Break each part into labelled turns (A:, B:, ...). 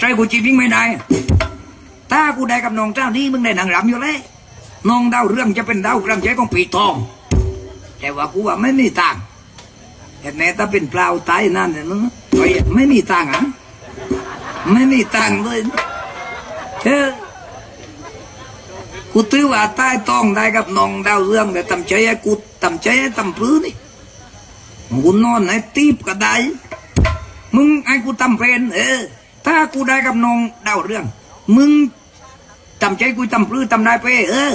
A: ใจกูจีบิงไม่ได้ ถ้ากูได้กับน้องเจ้านี้มึงได้หนังรำอยู่แล้วน้องดาวเรื่องจะเป็นดาวกลางใจของปีทอง แต่ว่ากูว่าไม่มีตังแต่แม้ถ้าเป็นเปล่าตายนั่นเนี่ยมึงไม่มีตังอะไม่มีตังเลยเออกูถือว่าใต้ต้องได้กับน้องดาวเรื่องแต่ตำใจให้กูตำใจให้ตำพื้นนี่กูนอนให้ตีบก็ได้ มึงไอ้กูตำเป็นเออ ถ้ากูได้กับน้องดาวเรื่อง มึงตำใจกูตำปลื้อตำได้ไปเออ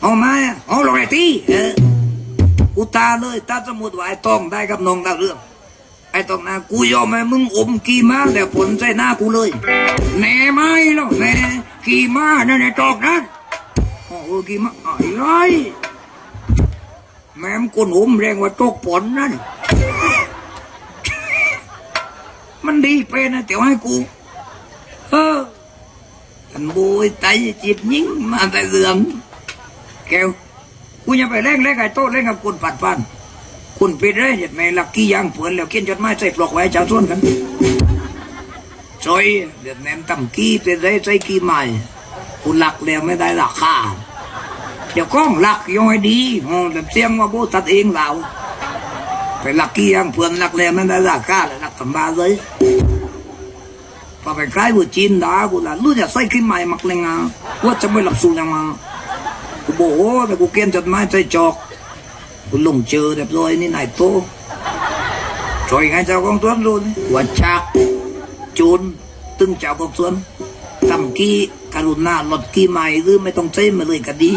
A: เอามาเอาลงไอ้ที่เออกูตาเลยถ้าสมมติว่าไอ้ต้องได้กับน้องดาวเรื่องไอ้ต้องนะกูยอมให้มึงอมกี่มาแล้วผลใส่หน้ากูเลยแน่ไหมล่ะแน่กี่ม้านั่นไอ้ตอกนโอ้โหกี่มาไอ้ไรแม่มกุนอมแรงว่าตกผลนั่น มันดีไปนะแต่ว่าให้กูเอออันบุยไตจิตยิ่งมาแต่เรื่องแกวกูย่าไปเล่นเล่นไอ้โต๊ะเล่นกับคุณปัดปันคุณไปได้เห็นไหมลักกี้ยางเผือนแล้วเขียนจดหมายใส่ปลอกไว้เจ้าส่วนกันซอยเดือดแหนมตำกี้ไปได้ใส่กี้ใหม่คุณหลักแล้วไม่ได้ราคาเดี๋ยวก้องหลักย่อยดีอ๋อแต่เสียงว่าโบตัดเองเรา ไปลักเกี้ยงเพื่อนลักแรงนั่นได้ราคาเลยลักตำบาเลยพอไปใกล้บุจีนดากูละรู้จะใส่ขึ้นใหม่มักเลยงาว่าจะไม่หลับสูงยังมากูบอกโอ้แต่กูเขียนจดหมายใส่จอกกูลงเจอเรียบร้อยนี่นายโตช่วยไงเจ้าของสวนรู้นี่ว่าชักจูนตึงเจ้าของสวนทำกี้กรุณาลดกี้ใหม่หรือไม่ต้องใช้มาเลยก็ดี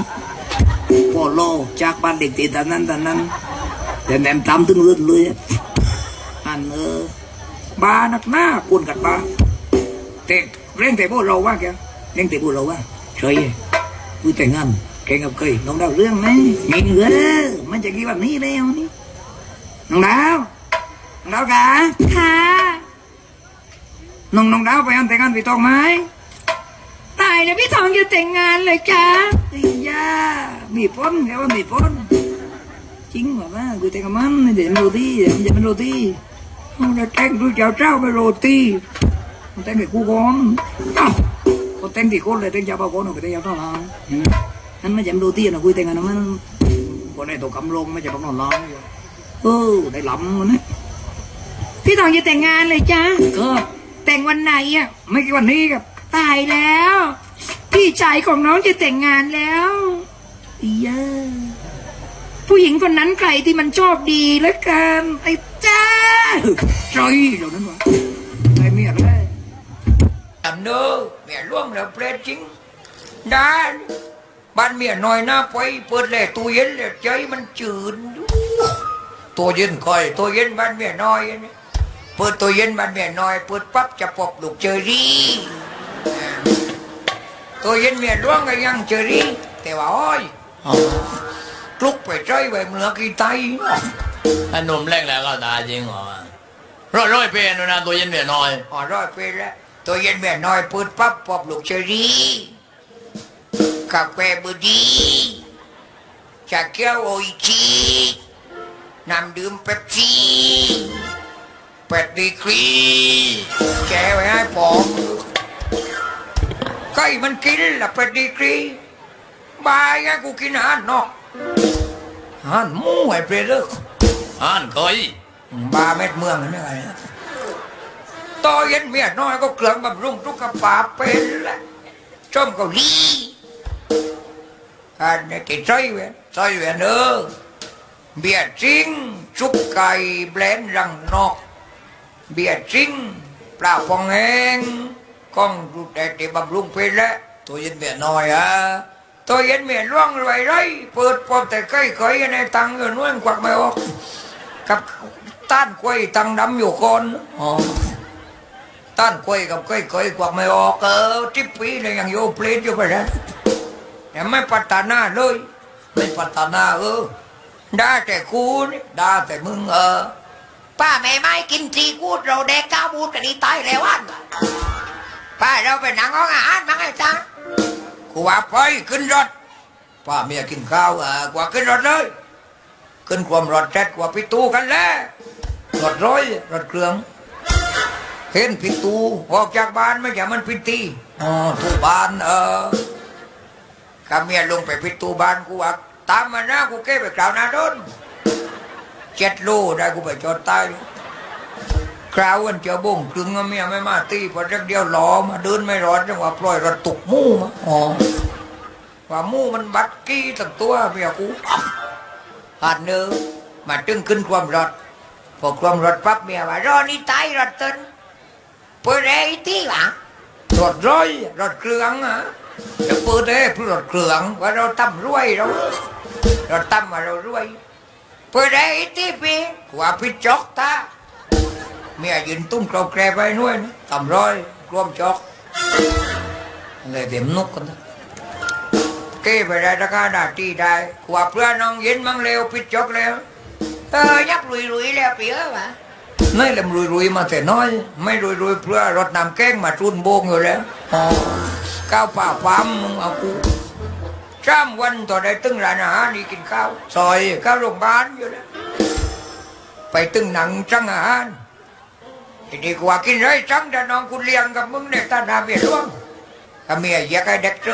A: พอโลจากบ้านเด็กติดแต่นั้นแต่นั้น แต่แหนมตำตึงเลือดเลยอันเออบานักหน้ากุนกัดบาเตะเร่งเตะพวกเราว่าแกเร่งเตะพวกเราว่าเฉยกูแต่งงานแกงกับเคยน้องดาวเรื่องไหมมีเงินมันจะกี่วันนี้แล้วนี่น้องดาวน้องดาวกะ
B: ค่ะ
A: น้องน้องดาวไปอันแต่งงานพี่ตองไหม
B: ตายแล้วพี่ทองจะแต่งงานเลยจ้า
A: ไอ้ยามีพ้นแกว่ามีพ้น จริงเหรอวะกูแต่งกับมันเดี๋ยวมันโรตีเดี๋ยวมันจะเป็นโรตีเอาแต่แต่งดูเจ้าเจ้าไปโรตีมันแต่งกับกูก่อนเอ้าเขาแต่งที่คนเลยแต่งเจ้าเปล่าก่อนเอาไปแต่งเจ้าเท่าไหร่นั่นไม่ใช่โรตีนะคุยแต่งกันนะมันคนไหนตัวกำลงไม่ใช่พวกนอนร้องเออได้หลำมันนะ
B: พี่ทองจะแต่งงานเลยจ้า
A: ก็
B: แต่งวันไหนอะ
A: ไม่กี่วันนี้ครับ
B: ตายแล้ว พี่ชายของน้องจะแต่งงานแล้ว
A: อียา
B: ผู้หญิงคนนั้นใครที่มันโชคดีเหลือเกินไอ้จ้า
A: ใจเดี๋ยวนั้นวะไอ้เมียเลย
C: ทำเนอเมียล่วงแล้วเปรตจริงได้บ้านเมียน้อยหน้าไปเปิดแหล่ตู้เย็นแล้วใจมันจืดอยู่ตัวเย็นคอยตัวเย็นบ้านเมียน้อยอันนี้เปิดตัวเย็นบ้านเมียน้อยเปิดปั๊บจะปอบลูกเจอรี่ตัวเย็นเมียล่วงก็ยังเจอรี่แต่ว่าโอ้ยก ลุกไปใจไปเหมือกี่ไต
D: ถ้าหนุ่มแรกแล้วก็ตายจริงเหรอร้อยร้อยเป็นนะตัวเย็นเมียน้อย
C: อ๋อร้อยปีแล้วตัวเย็นเมียน้อยเปิดปั๊บปอบลูกเชอรี่กาแฟบดีชาเขียวโออิชิน้ำดื่มเป๊ปซี่เป็ดดีกรีแกไว้ให้ผมไก่มันกินละเป็ดดีกรีบายไงกูกินอาหารนอก อาหารหมูไอ้เปรตเลิก
D: อ่านเคย
C: บาเม็ดเมืองนี่ไงต่อเย็นเมียน้อยก็เครื่องบำรุงทุกกระปาเป็นแหละชมเกาหลีอันนี้ติดใจเว้ยใจเว้ยเนอเบียร์จริงชุบไก่แบรนด์รังนอก เบียร์จริงปลาพองแห้งกล้องดูแต่ติบำรุงเป็นแล้ว
D: ตัวเย็นเมียน้อยอะ
C: ตัวเย็นเมียล่วงไรไรเปิดปอบแต่ใกล้เคยในตังอยู่นู้นควักไม่ออกกับต้านกล้วยตังดำอยู่คน
D: อ๋อ
C: ต้านกล้วยกับกล้วยเคยควักไม่ออกเออทิปปีเลยยังโยเพลนอยู่ไปแล้วยังไม่พัฒนาเลย
D: ไม่พัฒนาเออ
C: ได้แต่กูนี่ได้แต่มึงเออป้าแม่ไม่กินซีกูดเราแดกก้าวบูดกันนี่ตายแล้วอันป้าเราไปนั่งห้องอาหารมั้งไอ้จ้ากู ว่าไปขึ้นรถป้าเมียกินข้าวอะกว่าขึ้นรถเลย ขึ้นความรถแจ็ดกว่าพิตูกันแล้วรถร้อยรถเครื่อง
A: เห็นปิดตูออกจากบ้านไม่ใช่มันปิตีอ๋อตูบ้านเออข้าเมียลงไปปิตูบ้านกูว่าตามมานะกูเก็บไปกล่าวหนาโดนเจ็ดโลได้กูไปจอดใต้คราววันเจ้าบงคึงเมียไม่มาตีพอจักเดียวล้อมาเดินไม่รอดจังหวะปล่อยรถตกมู่มาอ๋อ ว่ามู่มันบัดกี้ตั้งตัวเมียกูหัดเนื้อมาตึงขึ้นความรถพอความรถปั๊บเมียว่ารอนี่ตายรถเต้นเปิดเอ้ที่หลังรถร้อยรถเครื่องอะจะเปิดเอ้เพื่อรถเครื่องว่าเราตั้มรวยเราเราตั้มมาเรารวยเปิดเอ้ที่ปีว่าพิจอกตาเมียยืนตุ้มกรอบแกรไปนู่นตั้มร้อยรวมจอกเลยเต็มนุกกันนะ เก้ไปได้ราคาดาตีได้กว่าเพื่อนน้องเย็นมั่งเร็วพิจกแล้วเออยักลุยลุยแล้วเปียวะนี่แหละรวยรวยมาแต่น้อย ไม่รวยรวยเพื่อรถนำแก้งมาทุนโบงอยู่แล้วอ๋อข้าวป่าความมึงเอากูจ้ามวันต่อได้ตึ้งร้านอาหารนี่กินข้าวซอยข้าวโรงพยาบาลอยู่แล้วไปตึ้งหนังจังอาหารไอ้ดีกว่ากินไรจังแต่น้องคุณเลี้ยงกับมึงเนี่ยตาหนาเบียดร่วง ถ้าเมียอยากให้เด็กเจ